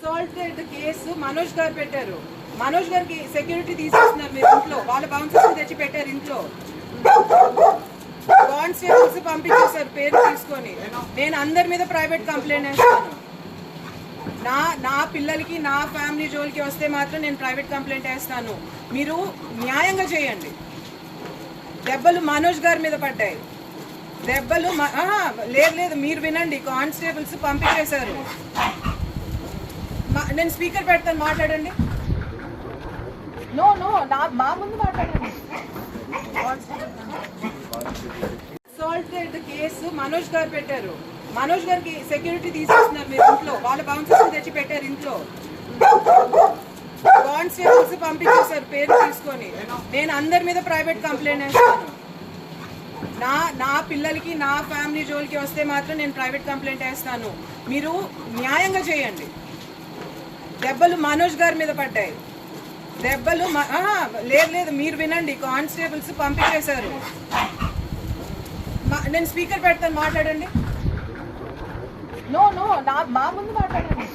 Assaulted case Manoj గారు పెట్టారు. మనోజ్ గారికి సెక్యూరిటీ తీసుకొస్తున్నారు మీరు ఇంట్లో. వాళ్ళ బౌన్సర్స్ తెచ్చి పెట్టారు ఇంట్లో. కానిస్టేబుల్స్ పంపించేశారు పేరు తీసుకొని. నేను అందరి మీద ప్రైవేట్ కంప్లైంట్ వేస్తాను. నా నా పిల్లలకి నా ఫ్యామిలీ జోలికి వస్తే మాత్రం నేను ప్రైవేట్ కంప్లైంట్ వేస్తాను. మీరు న్యాయంగా చేయండి. దెబ్బలు మనోజ్ గారి మీద పడ్డాయి. దెబ్బలు లేదు లేదు మీరు వినండి. కానిస్టేబుల్స్ పంపించేశారు. నేను స్పీకర్ పెడతాను మాట్లాడండి. నో నో నా మా ముందు మాట్లాడండి. అసాల్టెడ్ కేసు మనోజ్ గారు పెట్టారు. మనోజ్ గారికి సెక్యూరిటీ తీసేస్తున్నారు మీరు ఇంట్లో. వాళ్ళ బౌన్సర్స్ తెచ్చి పెట్టారు ఇంట్లో. కానిస్టేబుల్స్ పంపించేశారు పేరు తీసుకొని. నేను అందరి మీద ప్రైవేట్ కంప్లైంట్ వేస్తాను. నా నా పిల్లలకి నా ఫ్యామిలీ జోలికి వస్తే మాత్రం నేను ప్రైవేట్ కంప్లైంట్ వేస్తాను. మీరు న్యాయంగా చేయండి. దెబ్బలు మనోజ్ గారి మీద పడ్డాయి. దెబ్బలు లేదు లేదు మీరు వినండి కానిస్టేబుల్స్ పంపించేశారు. మా- నేను స్పీకర్ పెడతాను మాట్లాడండి. నో నో నా మా ముందు మాట్లాడండి.